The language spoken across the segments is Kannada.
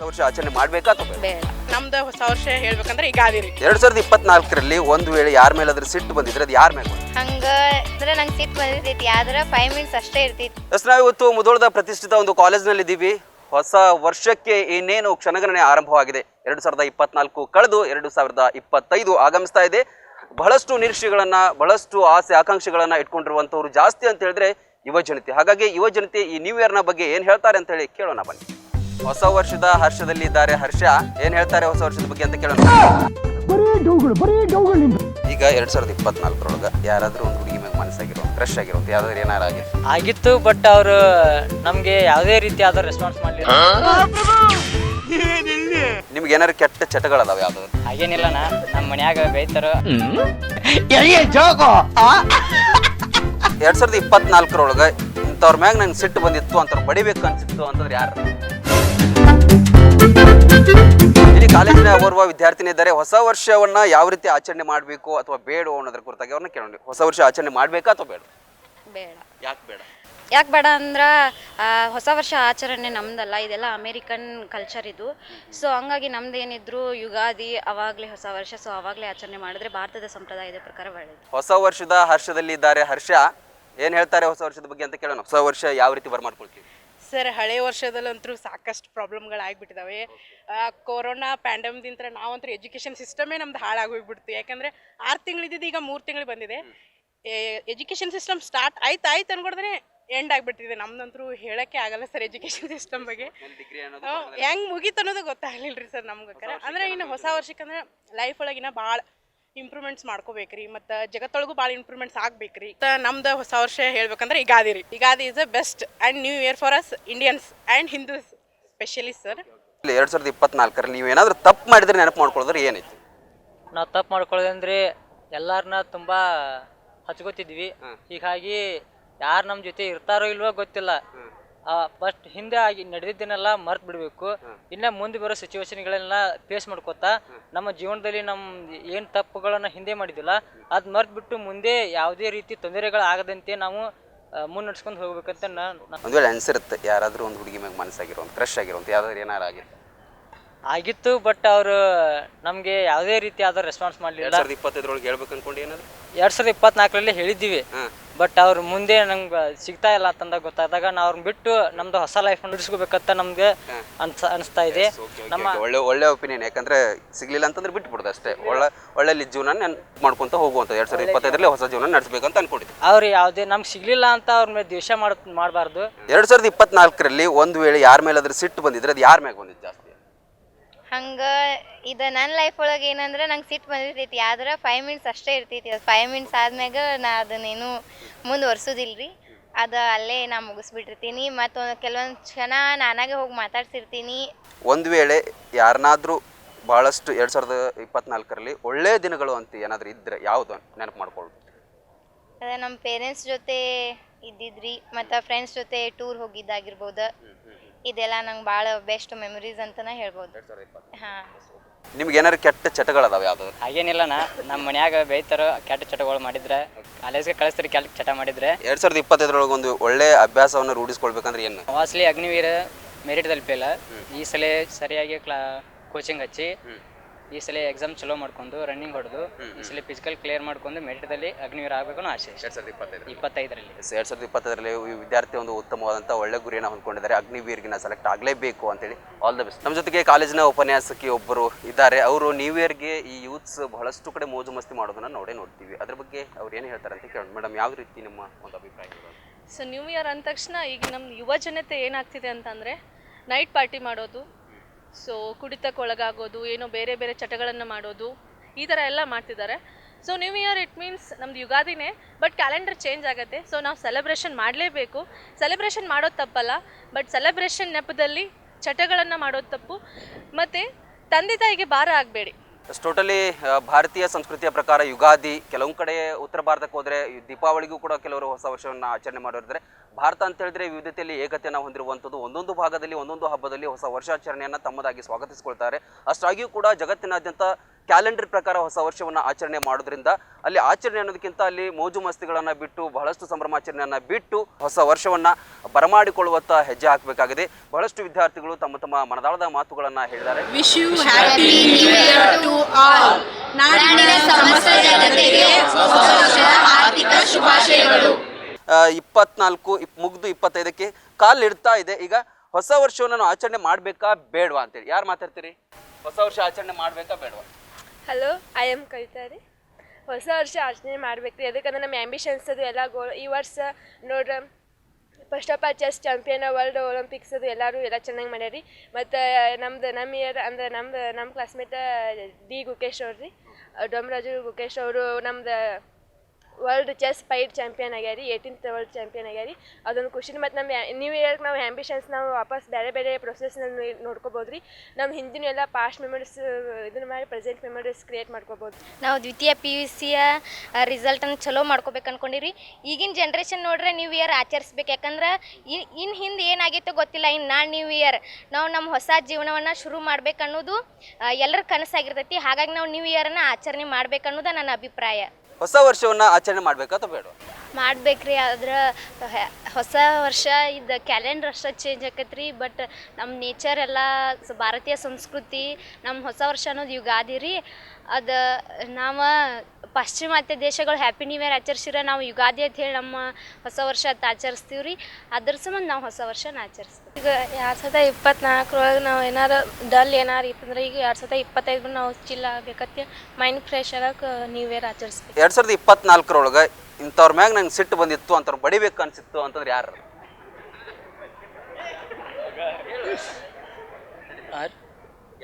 ಹೊಸ ವರ್ಷ ಆಚರಣೆ ಮಾಡ್ಬೇಕಾ ಅಥವಾ ಬೇಡ? ಬೇಡ. ನಮ್ದು ಹೊಸ ವರ್ಷ ಹೇಳ್ಬೇಕಂದ್ರೆ ಯುಗಾದಿ ರೀ ಎರಡ್ ಸಾವಿರದ ಇಪ್ಪತ್ನಾಲ್ಕರಲ್ಲಿ ಒಂದು ವೇಳೆ ಯಾರ ಮೇಲಾದ್ರೂ ಸಿಟ್ಟು ಬಂದಿದ್ರೆ ಅದು ಯಾರ ಮೇಲೆ ಬಂತು ಹಂಗ ಅಂದ್ರೆ ನಂಗೆ ಸಿಟ್ಟು ಬಂದಿರ್ತೈತಿ ಆದ್ರೆ ಫೈವ್ ಮಿನಿಟ್ಸ್ ಅಷ್ಟೇ ಇರ್ತೈತಿ. ಎಸ್ ನಾವು ಇವತ್ತು ಮುದೋಳದ ಪ್ರತಿಷ್ಠಿತ ಒಂದು ಕಾಲೇಜ್ನಲ್ಲಿ ಇದ್ದೀವಿ ಹೊಸ ವರ್ಷಕ್ಕೆ ಇನ್ನೇನು ಕ್ಷಣಗಣನೆ ಆರಂಭವಾಗಿದೆ? ಎರಡು ಸಾವಿರದ ಇಪ್ಪತ್ನಾಲ್ಕು ಕಳೆದು ಎರಡು ಸಾವಿರದ ಇಪ್ಪತ್ತೈದು ಆಗಮಿಸ್ತಾ ಇದೆ. ಬಹಳಷ್ಟು ನಿರೀಕ್ಷೆಗಳನ್ನ ಬಹಳಷ್ಟು ಆಸೆ ಆಕಾಂಕ್ಷೆಗಳನ್ನ ಇಟ್ಕೊಂಡಿರುವಂತವ್ರು ಜಾಸ್ತಿ ಅಂತ ಹೇಳಿದ್ರೆ ಯುವ ಜನತೆ. ಹಾಗಾಗಿ ಯುವ ಜನತೆ ಈ ನ್ಯೂ ಇಯರ್ನ ಬಗ್ಗೆ ಏನ್ ಹೇಳ್ತಾರೆ ಅಂತ ಹೇಳಿ ಕೇಳೋಣ ಬನ್ನಿ. ಹೊಸ ವರ್ಷದ ಹರ್ಷದಲ್ಲಿ ಇದ್ದಾರೆ ಹರ್ಷ. ಏನ್ ಹೇಳ್ತಾರೆ ಹೊಸ ವರ್ಷದ ಬಗ್ಗೆ ಅಂತ ಕೇಳೋಣ. ಈಗ ಎರಡ್ ಸಾವಿರದ ಇಪ್ಪತ್ನಾಲ್ಕರೊಳಗ ಯಾರಾದ್ರೂ ಒಂದು ಹುಡುಗಿ ಮೇಲೆ ಮನಸ್ಸಾಗಿರೋ ಕ್ರಶ್ ಆಗಿರೋ ಯಾವ್ದಾದ್ರು ಏನಾರ ಆಗಿದೆ ಆಗಿತ್ತು ಬಟ್ ಅವರು ನಮಗೆ ಯಾವುದೇ ರೀತಿಯಾದ ರೆಸ್ಪಾನ್ಸ್ ಮಾಡಲಿಲ್ಲ. ನಿಮ್ಗೆ ಏನಾರು ಕೆಟ್ಟ ಚಟಗಳದಾವ ಯಾವ್ದಾದ್ರು? ಹಾಗೇನಿಲ್ಲ ನಾ ನಮ್ಮ ಮನ್ಯಾಗ ಬೈತಾರ ಎರಡ್ ಸಾವಿರದ ಇಪ್ಪತ್ನಾಲ್ಕರೊಳಗ ಇಂಥವ್ರ ಮ್ಯಾಗ ನಂಗೆ ಸಿಟ್ಟು ಬಂದಿತ್ತು ಅಂತ ಬಡಿಬೇಕು ಅನ್ಸಿತ್ತು ಅಂತಂದ್ರೆ ಯಾರು? ಇಲ್ಲಿ ಕಾಲೇಜಿನ ಓರ್ವ ವಿದ್ಯಾರ್ಥಿನಿ ಇದ್ದಾರೆ ಹೊಸ ವರ್ಷವನ್ನ ಯಾವ ರೀತಿ ಆಚರಣೆ ಮಾಡಬೇಕು ಅಥವಾ ಬೇಡ ಅನ್ನೋದ್ರ ಕುರಿತಾಗಿ ಅವ್ರನ್ನ ಕೇಳೋಣ. ಹೊಸ ವರ್ಷ ಆಚರಣೆ ಮಾಡ್ಬೇಕಾ ಅಥವಾ ಬೇಡ? ಬೇಡ. ಯಾಕೆ ಬೇಡ? ಯಾಕೆ ಬೇಡ ಅಂದ್ರೆ ಹೊಸ ವರ್ಷ ಆಚರಣೆ ನಮ್ದಲ್ಲ ಇದೆಲ್ಲ ಅಮೇರಿಕನ್ ಕಲ್ಚರ್ ಇದು. ಸೊ ಹಂಗಾಗಿ ನಮ್ದು ಏನಿದ್ರು ಯುಗಾದಿ ಅವಾಗಲೇ ಹೊಸ ವರ್ಷ ಸೊ ಅವಾಗಲೇ ಆಚರಣೆ ಮಾಡಿದ್ರೆ ಭಾರತದ ಸಂಪ್ರದಾಯದ ಪ್ರಕಾರ ಒಳ್ಳೆಯದು ಹೊಸ ವರ್ಷದ ಹರ್ಷದಲ್ಲಿ ಇದ್ದಾರೆ ಹರ್ಷ. ಏನ್ ಹೇಳ್ತಾರೆ ಹೊಸ ವರ್ಷದ ಬಗ್ಗೆ ಅಂತ ಕೇಳೋಣ. ಹೊಸ ವರ್ಷ ಯಾವ ರೀತಿ ಬರ್ಮಾಡ್ಕೊಳ್ತೀವಿ? ಸರ್ ಹಳೆ ವರ್ಷದಲ್ಲಂತೂ ಸಾಕಷ್ಟು ಪ್ರಾಬ್ಲಮ್ಗಳು ಆಗ್ಬಿಟ್ಟಿದಾವೆ. ಕೊರೋನಾ ಪ್ಯಾಂಡಮ್ದಿಂತ ನಾವಂತೂ ಎಜುಕೇಷನ್ ಸಿಸ್ಟಮೇ ನಮ್ದು ಹಾಳಾಗೋಗ್ಬಿಡ್ತು ಯಾಕಂದ್ರೆ ಆರು ತಿಂಗಳಿದ್ದು ಈಗ ಮೂರು ತಿಂಗಳು ಬಂದಿದೆ. ಎಜುಕೇಷನ್ ಸಿಸ್ಟಮ್ ಸ್ಟಾರ್ಟ್ ಆಯ್ತು ಆಯ್ತು ಅನ್ಕೊಡಿದ್ರೆ ಎಂಡ್ ಆಗಿಬಿಡ್ತಿದೆ ನಮ್ದಂತೂ ಹೇಳಕ್ಕೆ ಆಗಲ್ಲ ಸರ್ ಎಜುಕೇಷನ್ ಸಿಸ್ಟಮ್ ಬಗ್ಗೆ. ಹೆಂಗ್ ಮುಗೀತು ಅನ್ನೋದು ಗೊತ್ತಾಗ್ಲಿಲ್ಲ ರೀ ಸರ್ ನಮ್ಗೆ ಅಂದ್ರೆ ಇನ್ನು ಹೊಸ ವರ್ಷಕ್ಕಂದ್ರೆ ಲೈಫ್ ಒಳಗಿನ ಭಾಳ ಇಂಪ್ರೂವ್ಮೆಂಟ್ಸ್ ಮಾಡ್ಕೋಬೇಕ್ರಿ ಮತ್ತು ಜಗತ್ತೊಳಗೂ ಭಾಳ ಇಂಪ್ರೂವ್ಮೆಂಟ್ಸ್ ಆಗ್ಬೇಕ್ರಿ. ಮತ್ತು ನಮ್ದು ಹೊಸ ವರ್ಷ ಹೇಳ್ಬೇಕಂದ್ರೆ ಯುಗಾದಿ ರೀ. Ugadi is a best and new year for us Indians and Hindus specially sir ಎರಡ್ ಸಾವಿರದ ಇಪ್ಪತ್ನಾಲ್ಕರಲ್ಲಿ ನೀವು ಏನಾದ್ರೂ ತಪ್ಪು ಮಾಡಿದ್ರೆ ನೆನಪು ಮಾಡ್ಕೊಳ್ಳೋದ್ರೆ ಏನೈತಿ ನಾವು ತಪ್ಪು ಮಾಡ್ಕೊಳ್ಳೋದಂದ್ರೆ ಎಲ್ಲಾರನ್ನ ತುಂಬ ಹಚ್ಕೋತಿದ್ವಿ. ಹೀಗಾಗಿ ಯಾರು ನಮ್ಮ ಜೊತೆ ಇರ್ತಾರೋ ಇಲ್ವೋ ಗೊತ್ತಿಲ್ಲ. ಫಸ್ಟ್ ಹಿಂದೆ ಆಗಿ ನಡೆದಿದ್ದನ್ನೆಲ್ಲ ಮರ್ತು ಬಿಡಬೇಕು. ಇನ್ನ ಮುಂದೆ ಬರೋ ಸಿಚುವೇಶನ್ಗಳನ್ನೆಲ್ಲ ಫೇಸ್ ಮಾಡ್ಕೋತಾ ನಮ್ಮ ಜೀವನದಲ್ಲಿ ನಮ್ಮ ಏನು ತಪ್ಪುಗಳನ್ನ ಹಿಂದೆ ಮಾಡಿದ್ದಿಲ್ಲ ಅದು ಮರ್ತು ಬಿಟ್ಟು ಮುಂದೆ ಯಾವುದೇ ರೀತಿ ತೊಂದರೆಗಳಾಗದಂತೆ ನಾವು ಮುನ್ನಡೆಸ್ಕೊಂಡು ಹೋಗ್ಬೇಕಂತ ನಾನು ಒಂದ್ ವೇಳೆ ಅನ್ಸಿರುತ್ತೆ ಯಾರಾದ್ರೂ ಒಂದು ಹುಡುಗಿ ಮ್ಯಾಗ ಮನಸ್ಸಾಗಿರೋ ಕ್ರಶ್ ಆಗಿರೋ ಯಾವ್ದಾದ್ರು ಏನಾರು ಆಗಿತ್ತು ಆಗಿತ್ತು ಬಟ್ ಅವರು ನಮಗೆ ಯಾವುದೇ ರೀತಿಯಾದ ರೆಸ್ಪಾನ್ಸ್ ಎರಡ್ ಮಾಡಲಿಲ್ಲ. ಸಾವಿರದ ಇಪ್ಪತ್ತೈದರೊಳಗೆ ಹೇಳ್ಬೇಕು ಅನ್ಕೊಂಡು ಏನಾದ್ರು? ಎರಡು ಸಾವಿರದ ಇಪ್ಪತ್ನಾಲ್ಕರಲ್ಲಿ ಹೇಳಿದ್ದೀವಿ. ಬಟ್ ಅವ್ರ ಮುಂದೆ ನಮ್ಗೆ ಸಿಗ್ತಾ ಇಲ್ಲ ಅಂತಂದಾಗ ಗೊತ್ತಾದಾಗ ನಾವು ಅವ್ರನ್ನ ಬಿಟ್ಟು ನಮ್ದು ಹೊಸ ಲೈಫ್ ನಡೆಸ್ಕೋಬೇಕಂತ ನಮ್ಗೆ ಅನ್ಸ ಅನಿಸ್ತಾ ಇದೆ. ನಮ್ಮ ಒಳ್ಳೆ ಒಳ್ಳೆ ಒಪಿನಿಯನ್ ಯಾಕಂದ್ರೆ ಸಿಗ್ಲಿಲ್ಲ ಅಂತಂದ್ರೆ ಬಿಟ್ಬಿಡುದು ಅಷ್ಟೇ. ಒಳ್ಳೆ ಒಳ್ಳೆ ಜೀವನ ನೆನಪು ಮಾಡ್ಕೊಂತ ಹೋಗುವಂತ ಎರಡ್ ಸಾವಿರದ ಇಪ್ಪತ್ತೈದರಲ್ಲಿ ಹೊಸ ಜೀವನ ನಡೆಸಬೇಕಂತ ಅನ್ಕೊಂಡಿದ್ದೆ. ಅವ್ರು ಯಾವುದೇ ನಮ್ಗೆ ಸಿಗ್ಲಿಲ್ಲ ಅಂತ ಅವ್ರ ಮೇಲೆ ದ್ವೇಷ ಮಾಡ್ ಮಾಡಬಾರ್ದು. ಎರಡ್ ಸಾವಿರದ ಇಪ್ಪತ್ನಾಲ್ಕರಲ್ಲಿ ಒಂದು ವೇಳೆ ಯಾರ ಮೇಲಾದ್ರೂ ಸಿಟ್ಟು ಬಂದಿದ್ರೆ ಅದು ಯಾರ ಮ್ಯಾಗ ಬಂದಿದ್ದು ಜಾಸ್ತಿ? ಹಂಗ ಇದು ನನ್ನ ಲೈಫ್ ಒಳಗೆ ಏನಂದ್ರೆ ನಂಗೆ ಸಿಟ್ಟು ಬಂದಿರ್ತೈತಿ. ಆದ್ರೆ ಫೈವ್ ಮಿನಿಟ್ಸ್ ಅಷ್ಟೇ ಇರ್ತೈತಿ. ಅದು ಫೈವ್ ಮಿನಿಟ್ಸ್ ಆದ್ಮ್ಯಾಗ ನಾ ಅದನ್ನೇನು ಮುಂದುವರ್ಸೋದಿಲ್ರಿ ಅದು ಅಲ್ಲೇ ನಾ ಮುಗಿಸ್ಬಿಟ್ಟಿರ್ತೀನಿ. ಮತ್ತು ಕೆಲವೊಂದು ಕ್ಷಣ ನಾನಾಗೆ ಹೋಗಿ ಮಾತಾಡ್ಸಿರ್ತೀನಿ. ಒಂದು ವೇಳೆ ಯಾರನ್ನಾದ್ರೂ ಬಹಳಷ್ಟು ಎರಡು ಸಾವಿರದ ಇಪ್ಪತ್ನಾಲ್ಕರಲ್ಲಿ ಒಳ್ಳೆ ದಿನಗಳು ಅಂತ ಏನಾದ್ರೂ ಇದ್ರೆ ಯಾವ್ದು ನೆನಪು ಮಾಡ್ಕೊಳ್ಳಿ ಅದೇ ನಮ್ಮ ಪೇರೆಂಟ್ಸ್ ಜೊತೆ ಇದ್ದಿದ್ರಿ. ಮತ್ತು ಫ್ರೆಂಡ್ಸ್ ಜೊತೆ ಟೂರ್ ಹೋಗಿದ್ದಾಗಿರ್ಬೋದು. ಇದೆಲ್ಲ ನಂಗೆ ಭಾಳ ಬೆಸ್ಟ್ ಮೆಮೊರೀಸ್ ಅಂತನೇ ಹೇಳ್ಬೋದು. ಹಾಂ. ನಿಮ್ಗೆ ಏನಾರು ಕೆಟ್ಟ ಚಟಗಳದಾವ ಯಾವ್ದು ಹಾಗೇನಿಲ್ಲ ನಾ ನಮ್ಮ ಮನ್ಯಾಗ ಬೈತಾರ ಕೆಟ್ಟ ಚಟಗಳು ಮಾಡಿದ್ರೆ ಕಾಲೇಜ್ಗೆ ಕಳಿಸ್ತಾರೆ ಕೆಟ್ಟ ಚಟ ಮಾಡಿದ್ರೆ. ಎರಡ್ ಸಾವಿರದ ಇಪ್ಪತ್ತೈದರೊಳಗೆ ಒಂದು ಒಳ್ಳೆ ಅಭ್ಯಾಸವನ್ನು ರೂಢಿಸ್ಕೊಳ್ಬೇಕಂದ್ರೆ ಏನು? ವಾಸ್ಲಿ ಅಗ್ನಿವೀರ ಮೆರಿಟ್ ತಲುಪಿಲ್ಲ. ಈ ಸಲ ಸರಿಯಾಗಿ ಕ್ಲಾ ಕೋಚಿಂಗ್ ಹಚ್ಚಿ ಈ ಸಲ ಎಕ್ಸಾಮ್ ಚಲೋ ಮಾಡ್ಕೊಂಡು ರನ್ನಿಂಗ್ ಹೊಡೆದು ಈ ಸಲ ಫಿಸಿಕಲ್ ಕ್ಲಿಯರ್ ಮಾಡ್ಕೊಂಡು ಮೆರಿಟ್ದಲ್ಲಿ ಅಗ್ನಿವೀರ ಆಗಬೇಕು ಅನ್ನೋ ಆಸೆ ಎರಡ್ ಸಾವಿರದ ಇಪ್ಪತ್ತೈದು ಇಪ್ಪತ್ತೈದರಲ್ಲಿ. ಎರಡ್ ಸಾವಿರದ ಇಪ್ಪತ್ತೈದರಲ್ಲಿ ಈ ವಿದ್ಯಾರ್ಥಿ ಒಂದು ಉತ್ತಮವಾದಂಥ ಒಳ್ಳೆ ಗುರಿಯನ್ನು ಹೊಂದ್ಕೊಂಡಿದ್ದಾರೆ. ಅಗ್ನಿವೀರ್ಗಿನ ಸೆಲೆಕ್ಟ್ ಆಗಲೇಬೇಕು ಅಂತೇಳಿ ಆಲ್ ದ ಬೆಸ್ಟ್ ನಮ್ಮ ಜೊತೆಗೆ ಕಾಲೇಜಿನ ಉಪನ್ಯಾಸಕಿ ಒಬ್ಬರು ಇದ್ದಾರೆ. ಅವರು ನ್ಯೂ ಇಯರ್ಗೆ ಈ ಯೂತ್ಸ್ ಬಹಳಷ್ಟು ಕಡೆ ಮೋಜು ಮಸ್ತಿ ಮಾಡೋದನ್ನ ನೋಡೇ ನೋಡ್ತೀವಿ. ಅದ್ರ ಬಗ್ಗೆ ಅವ್ರು ಏನು ಹೇಳ್ತಾರೆ ಅಂತ ಕೇಳೋಣ. ಮೇಡಮ್ ಯಾವ ರೀತಿ ನಿಮ್ಮ ಒಂದು ಅಭಿಪ್ರಾಯ? ಸೊ ನ್ಯೂ ಇಯರ್ ಅಂದ ತಕ್ಷಣ ಈಗ ನಮ್ಮ ಯುವ ಜನತೆ ಏನಾಗ್ತಿದೆ ಅಂತಂದರೆ ನೈಟ್ ಪಾರ್ಟಿ ಮಾಡೋದು ಸೊ ಕುಡಿತಕ್ಕೆ ಒಳಗಾಗೋದು ಏನೋ ಬೇರೆ ಬೇರೆ ಚಟಗಳನ್ನು ಮಾಡೋದು, ಈ ಥರ ಎಲ್ಲ ಮಾಡ್ತಿದ್ದಾರೆ. So new year it means ನಮ್ದು ಯುಗಾದಿನೇ ಬಟ್ ಕ್ಯಾಲೆಂಡರ್ ಚೇಂಜ್ ಆಗುತ್ತೆ. ಸೊ ನಾವು ಸೆಲೆಬ್ರೇಷನ್ ಮಾಡಲೇಬೇಕು. ಸೆಲೆಬ್ರೇಷನ್ ಮಾಡೋದು ತಪ್ಪಲ್ಲ ಬಟ್ ಸೆಲೆಬ್ರೇಷನ್ ನೆಪದಲ್ಲಿ ಚಟಗಳನ್ನು ಮಾಡೋದು ತಪ್ಪು. ಮತ್ತು ತಂದೆ ತಾಯಿಗೆ ಭಾರ ಆಗಬೇಡಿ. ಟೋಟಲಿ ಭಾರತೀಯ ಸಂಸ್ಕೃತಿಯ ಪ್ರಕಾರ ಯುಗಾದಿ ಕೆಲವೊಂದು ಕಡೆ ಉತ್ತರ ಭಾರತಕ್ಕೆ ಹೋದರೆ ದೀಪಾವಳಿಗೂ ಕೂಡ ಕೆಲವರು ಹೊಸ ವರ್ಷವನ್ನು ಆಚರಣೆ ಮಾಡಿರ್ತಾರೆ ಭಾರತ ಅಂತ ಹೇಳಿದ್ರೆ ವಿವಿಧತೆಯಲ್ಲಿ ಏಕತೆಯನ್ನು ಹೊಂದಿರುವಂಥದ್ದು. ಒಂದೊಂದು ಭಾಗದಲ್ಲಿ, ಒಂದೊಂದು ಹಬ್ಬದಲ್ಲಿ ಹೊಸ ವರ್ಷಾಚರಣೆಯನ್ನು ತಮ್ಮದಾಗಿ ಸ್ವಾಗತಿಸಿಕೊಳ್ತಾರೆ. ಅಷ್ಟಾಗಿಯೂ ಕೂಡ ಜಗತ್ತಿನಾದ್ಯಂತ ಕ್ಯಾಲೆಂಡರ್ ಪ್ರಕಾರ ಹೊಸ ವರ್ಷವನ್ನು ಆಚರಣೆ ಮಾಡೋದ್ರಿಂದ ಅಲ್ಲಿ ಆಚರಣೆ ಅನ್ನೋದಕ್ಕಿಂತ ಅಲ್ಲಿ ಮೋಜು ಮಸ್ತಿಗಳನ್ನು ಬಿಟ್ಟು, ಬಹಳಷ್ಟು ಸಂಭ್ರಮಾಚರಣೆಯನ್ನು ಬಿಟ್ಟು ಹೊಸ ವರ್ಷವನ್ನು ಬರಮಾಡಿಕೊಳ್ಳುವತ್ತ ಹೆಜ್ಜೆ ಹಾಕಬೇಕಾಗಿದೆ. ಬಹಳಷ್ಟು ವಿದ್ಯಾರ್ಥಿಗಳು ತಮ್ಮ ತಮ್ಮ ಮನದಾಳದ ಮಾತುಗಳನ್ನು ಹೇಳಿದ್ದಾರೆ. ಶುಭಾಶಯಗಳು. ಇಪ್ಪತ್ನಾಲ್ಕು, ಇಪ್, ಮುಗ್ದು ಇಪ್ಪತ್ತೈದಕ್ಕೆ ಕಾಲ್ ಇಡ್ತಾ ಇದೆ. ಈಗ ಹೊಸ ವರ್ಷವನ್ನು ನಾವು ಆಚರಣೆ ಮಾಡಬೇಕಾ ಬೇಡವಾ ಅಂತೇಳಿ. ಯಾರು ಮಾತಾಡ್ತೀರಿ? ಹೊಸ ವರ್ಷ ಆಚರಣೆ ಮಾಡಬೇಕಾ ಬೇಡವಾ? ಹಲೋ ಐ ಎಂ ಕವಿತಾ ರೀ. ಹೊಸ ವರ್ಷ ಆಚರಣೆ ಮಾಡ್ಬೇಕು ರೀ ಯಾಕಂದ್ರೆ ನಮ್ಮ ಆ್ಯಂಬಿಷನ್ಸ್ ಅದು ಎಲ್ಲ ಗೋ, ಈ ವರ್ಷ ನೋಡ್ರಿ first of all chess champion world olympics ಅದು ಎಲ್ಲರೂ ಎಲ್ಲ ಚೆನ್ನಾಗಿ ಮಾಡ್ಯಾರಿ ಮತ್ತು ನಮ್ದು ನಮ್ಮ ಇಯರ್ ಅಂದ್ರೆ ನಮ್ದು ನಮ್ಮ ಕ್ಲಾಸ್ಮೇಟ್ ಡಿ ಗುಕೇಶ್ ಅವ್ರು ರೀ. ಡೊಮರಾಜು ಗುಕೇಶ್ ಅವರು ನಮ್ದು ವರ್ಲ್ಡ್ ಚೆಸ್ ಫೈಟ್ ಚಾಂಪಿಯನ್ ಆಗ್ಯಾರಿ ಏಯ್ಟೀನ್ತ್ ವರ್ಲ್ಡ್ ಚಾಂಪಿಯನ್ ಆಗ್ಯಾರಿ ಅದೊಂದು ಖುಷಿ. ಮತ್ತು ನಮ್ಮ ನೀವು ಇಯರ್ಗೆ ನಾವು ಆ್ಯಂಬಿಷನ್ಸ್ ನಾವು ವಾಪಸ್ ಬೇರೆ ಬೇರೆ ಪ್ರೊಸೆಸ್ನಲ್ಲಿ ನೋಡ್ಕೋಬೋದು ರೀ ನಮ್ಮ ಹಿಂದಿನ ಎಲ್ಲ ಪಾಸ್ಟ್ ಮೆಮೊರೀಸ್ ಇದನ್ನ ಮಾಡಿ ಪ್ರೆಸೆಂಟ್ ಮೆಮೊರೀಸ್ ಕ್ರಿಯೇಟ್ ಮಾಡ್ಕೋಬೋದು. ನಾವು ದ್ವಿತೀಯ ಪಿ ಯು ಸಿಯ ರಿಸಲ್ಟನ್ನು ಚಲೋ ಮಾಡ್ಕೋಬೇಕು ಅನ್ಕೊಂಡಿರಿ ಈಗಿನ ಜನ್ರೇಷನ್ ನೋಡ್ರೆ ನ್ಯೂ ಇಯರ್ ಆಚರಿಸ್ಬೇಕು. ಯಾಕಂದ್ರೆ ಇನ್ನು ಹಿಂದೆ ಏನಾಗೈತೋ ಗೊತ್ತಿಲ್ಲ. ಇನ್ನು ನಾ ನ್ಯೂ ಇಯರ್ ನಾವು ನಮ್ಮ ಹೊಸ ಜೀವನವನ್ನು ಶುರು ಮಾಡ್ಬೇಕು ಅನ್ನೋದು ಎಲ್ಲರ ಕನಸಾಗಿರ್ತೈತಿ. ಹಾಗಾಗಿ ನಾವು ನ್ಯೂ ಇಯರನ್ನು ಆಚರಣೆ ಮಾಡ್ಬೇಕು ಅನ್ನೋದು ನನ್ನ ಅಭಿಪ್ರಾಯ. ಹೊಸ ವರ್ಷವನ್ನು ಆಚರಣೆ ಮಾಡಬೇಕಾ ಅಥವಾ ಬೇಡವಾ? ಮಾಡ್ಬೇಕ್ರಿ ಆದ್ರೆ ಹೊಸ ವರ್ಷ ಇದು ಕ್ಯಾಲೆಂಡರ್ ಅಷ್ಟೇ ಚೇಂಜ್ ಆಕತ್ರಿ ಬಟ್ ನಮ್ಮ ನೇಚರ್ ಎಲ್ಲ ಭಾರತೀಯ ಸಂಸ್ಕೃತಿ ನಮ್ಮ ಹೊಸ ವರ್ಷ ಅನ್ನೋದು ಯುಗಾದಿ ರೀ. ಅದು ನಾವು ಪಾಶ್ಚಿಮಾತ್ಯ ದೇಶಗಳು ಹ್ಯಾಪಿ ನ್ಯೂ ಇಯರ್ ಆಚರಿಸಿರ ನಾವು ಯುಗಾದಿ ಅಂತ ಹೇಳಿ ನಮ್ಮ ಹೊಸ ವರ್ಷ ಅಂತ ಆಚರಿಸ್ತೀವಿ ರೀ. ಅದ್ರ ಸಂಬಂಧ ನಾವು ಹೊಸ ವರ್ಷನ ಆಚರಿಸ್ತೀವಿ. ಈಗ ಎರಡು ಸಾವಿರದ ಇಪ್ಪತ್ನಾಲ್ಕರೊಳಗೆ ನಾವು ಏನಾರು ಡಲ್ ಏನಾರು ಇತ್ತಂದ್ರೆ ಈಗ ಎರಡು ಸಾವಿರದ ಇಪ್ಪತ್ತೈದು ನಾವು ಚಿಲ್ಲ ಬೇಕತ್ತೆ ಮೈಂಡ್ ಫ್ರೆಶ್ ಆಗಕ್ಕೆ ನ್ಯೂ ಇಯರ್ ಆಚರಿಸ್ಬೇಕು ಎರಡು ಸಾವಿರದ ಇಪ್ಪತ್ನಾಲ್ಕರೊಳಗೆ ಇಂಥವ್ರ ಮ್ಯಾಗ ನಂಗೆ ಸಿಟ್ಟು ಬಂದಿತ್ತು ಅಂತ ಬಡಿಬೇಕು ಅನ್ಸಿತ್ತು ಅಂತಂದ್ರೆ ಯಾರು?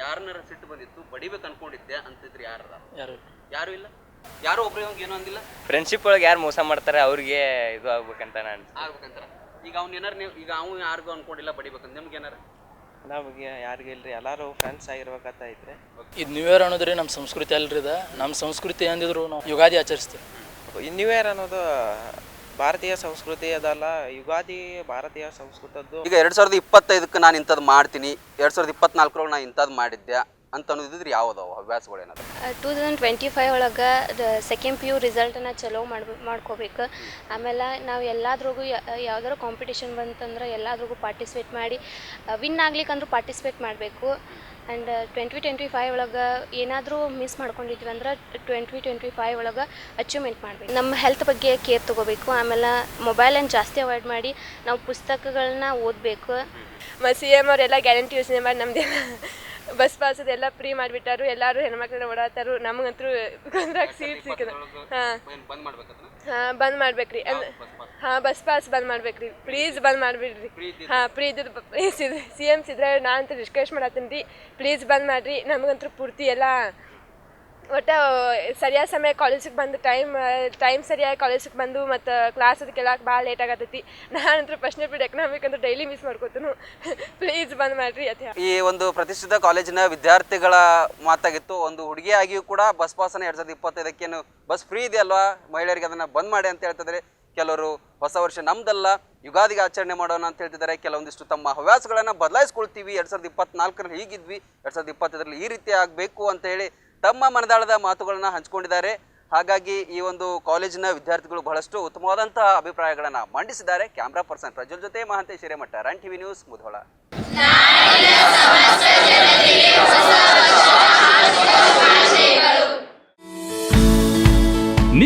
ಯಾರನ್ನಾರ ಸಿಟ್ಟು ಬಂದಿತ್ತು ಬಡಿಬೇಕು ಅನ್ಕೊಂಡಿದ್ದೆ ಅಂತಿದ್ರೆ ಯಾರು ಯಾರು? ಯಾರು ಇಲ್ಲ. ಯಾರು ಒಬ್ರು ಇವಾಗ ಏನೋ ಅಂದಿಲ್ಲ. ಫ್ರೆಂಡ್ಶಿಪ್ ಒಳಗೆ ಯಾರು ಮೋಸ ಮಾಡ್ತಾರೆ ಅವ್ರಿಗೆ ಇದು ಆಗ್ಬೇಕಂತ ನಾನು ಆಗ್ಬೇಕಂತಾರ ಈಗ ಅವ್ನು ಏನಾರು ನೀವು ಈಗ ಅವ್ನು ಯಾರಿಗೂ ಅನ್ಕೊಂಡಿಲ್ಲ ಬಡಿಬೇಕಂತ ನಿಮ್ಗೆ ಏನಾರ? ನಮಗೆ ಯಾರಿಗೂ ಇಲ್ರಿ ಎಲ್ಲರೂ ಫ್ರೆಂಡ್ಸ್ ಆಗಿರ್ಬೇಕಂತ ಐತ್ರಿ ಇದು ನ್ಯೂ ಇಯರ್ ಅನ್ನೋದ್ರಿ ನಮ್ಮ ಸಂಸ್ಕೃತಿ ಅಲ್ರಿ ಇದು. ನಮ್ಮ ಸಂಸ್ಕೃತಿ ಅಂದಿದ್ರು ನಾವು ಯುಗಾದಿ ಆಚರಿಸ್ತೀವಿ. ನ್ಯೂ ಇಯರ್ ಅನ್ನೋದು ಭಾರತೀಯ ಸಂಸ್ಕೃತಿ ಅದಲ್ಲ ಯುಗಾದಿ ಭಾರತೀಯ ಸಂಸ್ಕೃತದ್ದು. ಈಗ ಎರಡ್ ಸಾವಿರದ ಇಪ್ಪತ್ತೈದಕ್ಕೆ ನಾನು ಇಂಥದ್ದು ಮಾಡ್ತೀನಿ ಎರಡ್ ಸಾವಿರದ ಇಪ್ಪತ್ನಾಲ್ಕರೊಳಗೆ ನಾನು ಇಂಥದ್ದು ಮಾಡಿದ್ದೆ ಅಂತ ಅನ್ನೋದಿದ್ರೆ ಯಾವುದವ ಹವ್ಯಾಸಗಳು ಏನಾದ್ರು ಟೂ ತೌಸಂಡ್ ಟ್ವೆಂಟಿ ಫೈವ್ ಒಳಗೆ ಸೆಕೆಂಡ್ ಪಿ ಯು ರಿಸಲ್ಟನ್ನು ಚಲೋ ಮಾಡಿ ಮಾಡ್ಕೋಬೇಕು. ಆಮೇಲೆ ನಾವು ಎಲ್ಲಾದ್ರಾಗೂ ಯಾವ್ದಾರು ಕಾಂಪಿಟೇಷನ್ ಬಂತಂದ್ರೆ ಎಲ್ಲಾದ್ರಿಗೂ ಪಾರ್ಟಿಸಿಪೇಟ್ ಮಾಡಿ ವಿನ್ ಆಗ್ಲಿಕ್ಕಂದ್ರೂ ಪಾರ್ಟಿಸಿಪೇಟ್ ಮಾಡಬೇಕು. ಆ್ಯಂಡ್ ಟ್ವೆಂಟಿ ಟ್ವೆಂಟಿ ಫೈವ್ ಒಳಗೆ ಏನಾದರೂ ಮಿಸ್ ಮಾಡ್ಕೊಂಡಿದ್ವಿ ಅಂದ್ರೆ ಟ್ವೆಂಟಿ ಟ್ವೆಂಟಿ ಫೈವ್ ಒಳಗೆ ಅಚೀವ್ಮೆಂಟ್ ಮಾಡಬೇಕು. ನಮ್ಮ ಹೆಲ್ತ್ ಬಗ್ಗೆ ಕೇರ್ ತೊಗೋಬೇಕು. ಆಮೇಲೆ ಮೊಬೈಲನ್ನು ಜಾಸ್ತಿ ಅವಾಯ್ಡ್ ಮಾಡಿ ನಾವು ಪುಸ್ತಕಗಳನ್ನ ಓದಬೇಕು. ಮತ್ತು ಸಿ ಎಂ ಅವರೆಲ್ಲ ಗ್ಯಾರಂಟಿ ಯೋಜನೆ ಮಾಡಿ ನಮ್ದು ಬಸ್ ಪಾಸ್ ಎಲ್ಲ ಫ್ರೀ ಮಾಡಿಬಿಟ್ಟಾರು. ಎಲ್ಲರೂ ಹೆಣ್ಮಕ್ಳನ್ನ ಓಡಾಡ್ತಾರು. ನಮಗಂತೂ ಸೀಟ್ ಸಿಕ್ಕದ ಹಾಂ. ಹಾಂ ಬಂದ್ ಮಾಡ್ಬೇಕ್ರಿ. ಅಂದ್ರೆ ಹಾಂ ಬಸ್ ಪಾಸ್ ಬಂದ್ ಮಾಡ್ಬೇಕ್ರಿ. ಪ್ಲೀಸ್ ಬಂದ್ ಮಾಡಿಬಿಡ್ರಿ. ಹಾಂ ಇದ್ದದ್ದು ಪ್ಲೀಸ್ ಇದು ಸಿ ಎಂ ಸಿದ್ದರಾಮಯ್ಯ ನಾ ಅಂತ ರಿಕ್ವೆಸ್ಟ್ ಮಾಡತ್ತೀನಿ. ರೀ ಪ್ಲೀಸ್ ಬಂದ್ ಮಾಡಿರಿ. ನಮಗಂತೂ ಪೂರ್ತಿ ಎಲ್ಲ ಒಟ್ಟು ಸರಿಯಾದ ಸಮಯ ಕಾಲೇಜಿಗೆ ಬಂದು ಟೈಮ್ ಟೈಮ್ ಸರಿಯಾಗಿ ಕಾಲೇಜಿಗೆ ಬಂದು ಮತ್ತು ಕ್ಲಾಸ್ ಅದು ಕೇಳಕ್ಕೆ ಭಾಳ ಲೇಟ್ ಆಗತ್ತೈತಿ ನಾನಂತೂ ಫಸ್ಟ್ ಪೀರಿಯಡ್ ಎಕನಾಮಿಕ್ ಅಂದ್ರೆ ಡೈಲಿ ಮಿಸ್ ಮಾಡ್ಕೊತನು. ಪ್ಲೀಸ್ ಬಂದ್ ಮಾಡಿರಿ ಅಂತ ಈ ಒಂದು ಪ್ರತಿಷ್ಠಿತ ಕಾಲೇಜಿನ ವಿದ್ಯಾರ್ಥಿಗಳ ಮಾತಾಗಿತ್ತು. ಒಂದು ಹುಡುಗಿಯಾಗಿಯೂ ಕೂಡ ಬಸ್ ಪಾಸನ ಎರಡು ಸಾವಿರದ ಇಪ್ಪತ್ತೈದಕ್ಕೇನು ಬಸ್ ಫ್ರೀ ಇದೆಯಲ್ವಾ? ಮಹಿಳೆಯರಿಗೆ ಅದನ್ನು ಬಂದ್ ಮಾಡಿ ಅಂತ ಹೇಳ್ತಿದ್ದಾರೆ ಕೆಲವರು ಹೊಸ ವರ್ಷ ನಮ್ದಲ್ಲ, ಯುಗಾದಿಗೆ ಆಚರಣೆ ಮಾಡೋಣ ಅಂತ ಹೇಳ್ತಿದ್ದಾರೆ. ಕೆಲವೊಂದಿಷ್ಟು ತಮ್ಮ ಹವ್ಯಾಸಗಳನ್ನು ಬದಲಾಯಿಸ್ಕೊಳ್ತೀವಿ. ಎರಡ್ ಸಾವಿರದ ಇಪ್ಪತ್ನಾಲ್ಕರಲ್ಲಿ ಹೀಗಿದ್ವಿ. ಎರಡ್ ಸಾವಿರದ ಇಪ್ಪತ್ತರಲ್ಲಿ ಈ ರೀತಿ ಆಗಬೇಕು ಅಂತ ಹೇಳಿ ತಮ್ಮ ಮನದಾಳದ ಮಾತುಗಳನ್ನ ಹಂಚಿಕೊಂಡಿದ್ದಾರೆ. ಹಾಗಾಗಿ ಈ ಒಂದು ಕಾಲೇಜಿನ ವಿದ್ಯಾರ್ಥಿಗಳು ಬಹಳಷ್ಟು ಉತ್ತಮವಾದಂತಹ ಅಭಿಪ್ರಾಯಗಳನ್ನ ಮಂಡಿಸಿದ್ದಾರೆ. ಕ್ಯಾಮ್ರಾ ಪರ್ಸನ್ ಪ್ರಜ್ವಲ್ ಜೊತೆ Mahantesh Hiremath, run TV news Mudhol.